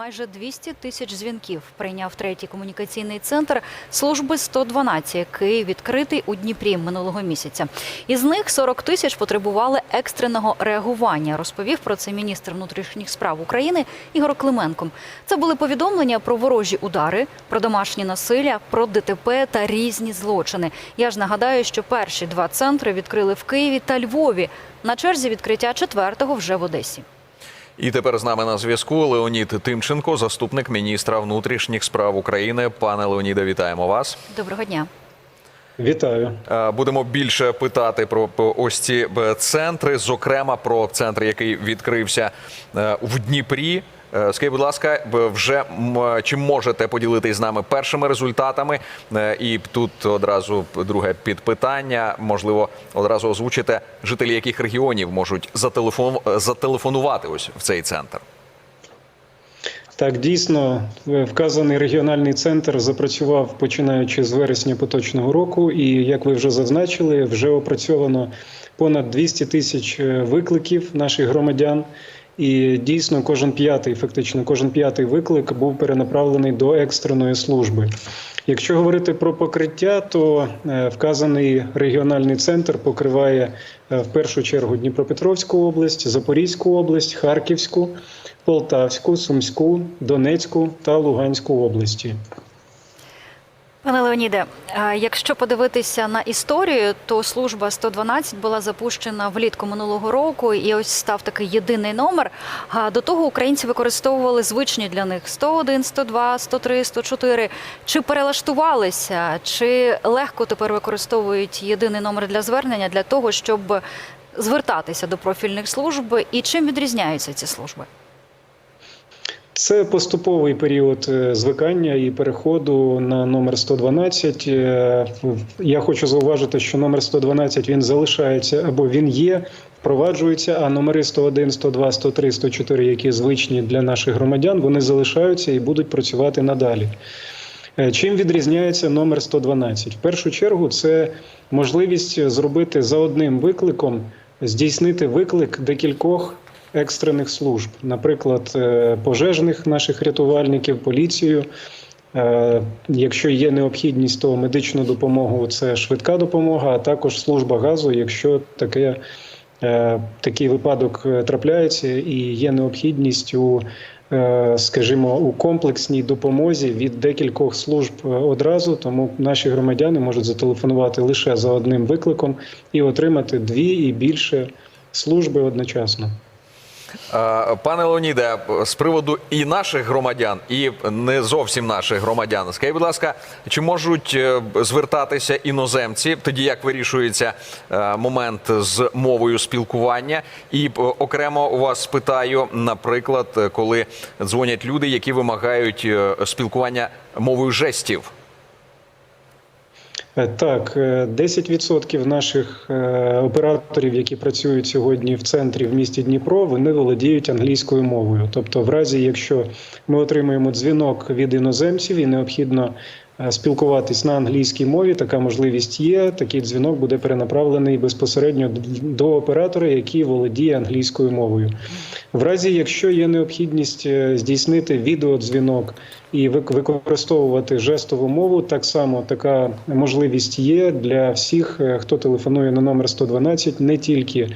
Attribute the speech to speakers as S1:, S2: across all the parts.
S1: майже 200 тисяч дзвінків. Прийняв третій комунікаційний центр служби 112, який відкритий у Дніпрі минулого місяця. Із них 40 тисяч потребували екстреного реагування. Розповів про це міністр внутрішніх справ України Ігор Клименко. Це були повідомлення про ворожі удари, про домашнє насилля, про ДТП та різні злочини. Я ж нагадаю, що перші два центри відкрили в Києві та Львові. На черзі відкриття четвертого вже в Одесі.
S2: І тепер з нами на зв'язку Леонід Тимченко, заступник міністра внутрішніх справ України. Пане Леоніде, вітаємо вас.
S1: Доброго дня.
S3: Вітаю.
S2: Е, Будемо більше питати про ось ці е, центри, зокрема про центр, який відкрився е, в Дніпрі. Е, Скажіть, будь ласка, вже чи можете поділитись з нами першими результатами? Е, І тут одразу друге підпитання. Можливо, одразу озвучите, жителі яких регіонів можуть зателефон- зателефонувати ось в цей центр.
S3: Так, дійсно, е, вказаний регіональний центр запрацював починаючи з вересня поточного року, і як ви вже зазначили, вже опрацьовано понад 200 тисяч е, викликів наших громадян. І дійсно, кожен п'ятий, фактично, кожен п'ятий виклик був перенаправлений до екстреної служби. Якщо говорити про покриття, то е, вказаний регіональний центр покриває е, в першу чергу Дніпропетровську область, Запорізьку область, Харківську, Полтавську, Сумську, Донецьку та Луганську області.
S1: Пане Леоніде, якщо подивитися на історію, то служба 112 була запущена влітку минулого року, і ось став такий єдиний номер. А до того українці використовували звичні для них 101, 102, 103, 104. Чи перелаштувалися, чи легко тепер використовують єдиний номер для звернення для того, щоб звертатися до профільних служб, і чим відрізняються ці служби?
S3: Це поступовий період е, звикання і переходу на номер 112. Е, Я хочу зауважити, що номер 112 він залишається або він є, впроваджується. А номери 101, 102, 103, 104, які звичні для наших громадян, вони залишаються і будуть працювати надалі. Е, Чим відрізняється номер 112? В першу чергу це можливість зробити за одним викликом, здійснити виклик декількох екстрених служб, наприклад, е, пожежних наших рятувальників, поліцію. Е, Якщо є необхідність, то медичну допомогу це швидка допомога, а також служба газу, якщо таке, е, такий випадок трапляється і є необхідність у, скажімо, у комплексній допомозі від декількох служб одразу, тому наші громадяни можуть зателефонувати лише за одним викликом і отримати дві і більше служби одночасно.
S2: Е, Пане Леоніде, з приводу і наших громадян, і не зовсім наших громадян, скажіть, будь ласка, чи можуть е, звертатися іноземці, тоді як вирішується е, момент з мовою спілкування? І окремо у вас питаю, наприклад, коли дзвонять люди, які вимагають спілкування мовою жестів.
S3: Е, Так, е, 10% наших е, операторів, які працюють сьогодні в центрі в місті Дніпро, вони володіють англійською мовою. Тобто, в разі, якщо ми отримуємо дзвінок від іноземців і необхідно е, спілкуватись на англійській мові, така можливість є. Такий дзвінок буде перенаправлений безпосередньо до оператора, який володіє англійською мовою. В разі, якщо є необхідність е, здійснити відеодзвінок і використовувати жестову мову, так само така можливість є для всіх, е, хто телефонує на номер 112, не тільки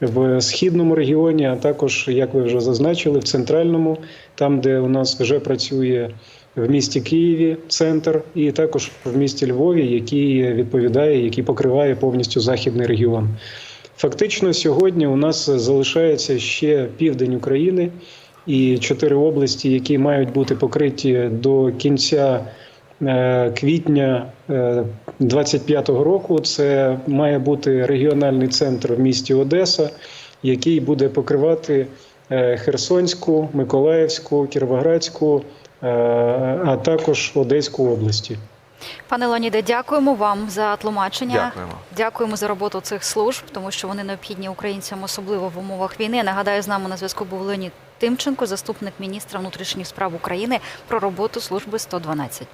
S3: в східному регіоні, а також, як ви вже зазначили, в центральному, там, де у нас вже працює в місті Києві центр, і також в місті Львові, який відповідає, який покриває повністю західний регіон. Фактично, сьогодні у нас залишається ще південь України і чотири області, які мають бути покриті до кінця е, квітня 2025 року. Це має бути регіональний центр в місті Одеса, який буде покривати е, Херсонську, Миколаївську, Кіровоградську, е, а також Одеську області.
S1: Пане Леоніде, дякуємо вам за тлумачення.
S2: Дякуємо.
S1: Дякуємо за роботу цих служб, тому що вони необхідні українцям, особливо в умовах війни. Нагадаю, з нами на зв'язку був Леонід Тимченко, заступник міністра внутрішніх справ України, про роботу служби 112.